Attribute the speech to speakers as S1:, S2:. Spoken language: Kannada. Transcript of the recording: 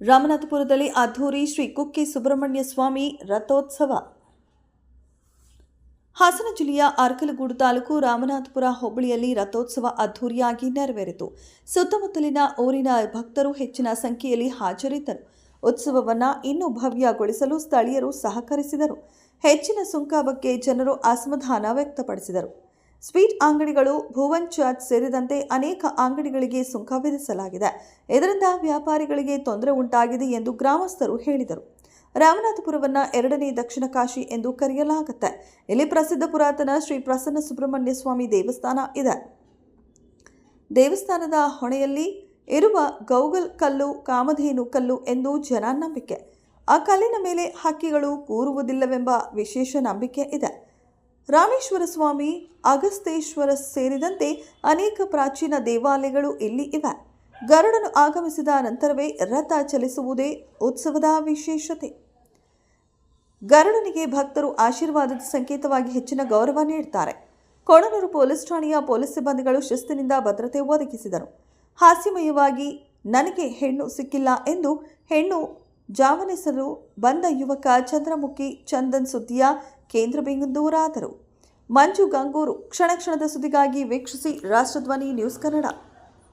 S1: ರಾಮನಾಥಪುರದಲ್ಲಿ ಅದ್ಧೂರಿ ಶ್ರೀ ಕುಕ್ಕೆ ಸುಬ್ರಹ್ಮಣ್ಯ ಸ್ವಾಮಿ ರಥೋತ್ಸವ. ಹಾಸನ ಜಿಲ್ಲೆಯ ಅರ್ಕಲಗೂಡು ತಾಲೂಕು ರಾಮನಾಥಪುರ ಹೋಬಳಿಯಲ್ಲಿ ರಥೋತ್ಸವ ಅದ್ಧೂರಿಯಾಗಿ ನೆರವೇರಿತು. ಸುತ್ತಮುತ್ತಲಿನ ಊರಿನ ಭಕ್ತರು ಹೆಚ್ಚಿನ ಸಂಖ್ಯೆಯಲ್ಲಿ ಹಾಜರಿದ್ದರು. ಉತ್ಸವವನ್ನು ಇನ್ನೂ ಭವ್ಯಗೊಳಿಸಲು ಸ್ಥಳೀಯರು ಸಹಕರಿಸಿದರು. ಹೆಚ್ಚಿನ ಸುಂಕ ಬಗ್ಗೆ ಜನರು ಅಸಮಾಧಾನ ವ್ಯಕ್ತಪಡಿಸಿದರು. ಸ್ವೀಟ್ ಅಂಗಡಿಗಳು, ಭುವನ್ ಚಾಟ್ ಸೇರಿದಂತೆ ಅನೇಕ ಅಂಗಡಿಗಳಿಗೆ ಸುಂಕ ವಿಧಿಸಲಾಗಿದೆ. ಇದರಿಂದ ವ್ಯಾಪಾರಿಗಳಿಗೆ ತೊಂದರೆ ಉಂಟಾಗಿದೆ ಎಂದು ಗ್ರಾಮಸ್ಥರು ಹೇಳಿದರು. ರಾಮನಾಥಪುರವನ್ನು ಎರಡನೇ ದಕ್ಷಿಣ ಕಾಶಿ ಎಂದು ಕರೆಯಲಾಗುತ್ತೆ. ಇಲ್ಲಿ ಪ್ರಸಿದ್ಧ ಪುರಾತನ ಶ್ರೀ ಪ್ರಸನ್ನ ಸುಬ್ರಹ್ಮಣ್ಯ ಸ್ವಾಮಿ ದೇವಸ್ಥಾನ ಇದೆ. ದೇವಸ್ಥಾನದ ಹೊಣೆಯಲ್ಲಿ ಇರುವ ಗೌಗಲ್ ಕಲ್ಲು, ಕಾಮಧೇನು ಕಲ್ಲು ಎಂದು ಜನ ನಂಬಿಕೆ. ಆ ಕಲ್ಲಿನ ಮೇಲೆ ಹಕ್ಕಿಗಳು ಕೂರುವುದಿಲ್ಲವೆಂಬ ವಿಶೇಷ ನಂಬಿಕೆ ಇದೆ. ರಾಮೇಶ್ವರ ಸ್ವಾಮಿ ಅಗಸ್ತೇಶ್ವರ ಸೇರಿದಂತೆ ಅನೇಕ ಪ್ರಾಚೀನ ದೇವಾಲಯಗಳು ಇಲ್ಲಿ ಇವೆ. ಗರುಡನು ಆಗಮಿಸಿದ ನಂತರವೇ ರಥ ಚಲಿಸುವುದೇ ಉತ್ಸವದ ವಿಶೇಷತೆ. ಗರುಡನಿಗೆ ಭಕ್ತರು ಆಶೀರ್ವಾದದ ಸಂಕೇತವಾಗಿ ಹೆಚ್ಚಿನ ಗೌರವ ನೀಡುತ್ತಾರೆ ಕೊಣನೂರು ಪೊಲೀಸ್ ಠಾಣೆಯ ಪೊಲೀಸ್ ಸಿಬ್ಬಂದಿಗಳು ಶಿಸ್ತಿನಿಂದ ಭದ್ರತೆ ಒದಗಿಸಿದರು. ಹಾಸ್ಯಮಯವಾಗಿ, ನನಗೆ ಹೆಣ್ಣು ಸಿಕ್ಕಿಲ್ಲ ಎಂದು ಹೆಣ್ಣು ಜಾವನಿಸಲು ಬಂದ ಯುವಕ ಚಂದ್ರಮುಖಿ ಚಂದನ್ ಸುದ್ದಿಯ ಕೇಂದ್ರ ಬಿಂದುರಾದರು ಮಂಜು ಗಂಗೂರು ಕ್ಷಣ ಕ್ಷಣದ ಸುದ್ದಿಗಾಗಿ ವೀಕ್ಷಿಸಿ ರಾಷ್ಟ್ರಧ್ವನಿ ನ್ಯೂಸ್ ಕನ್ನಡ.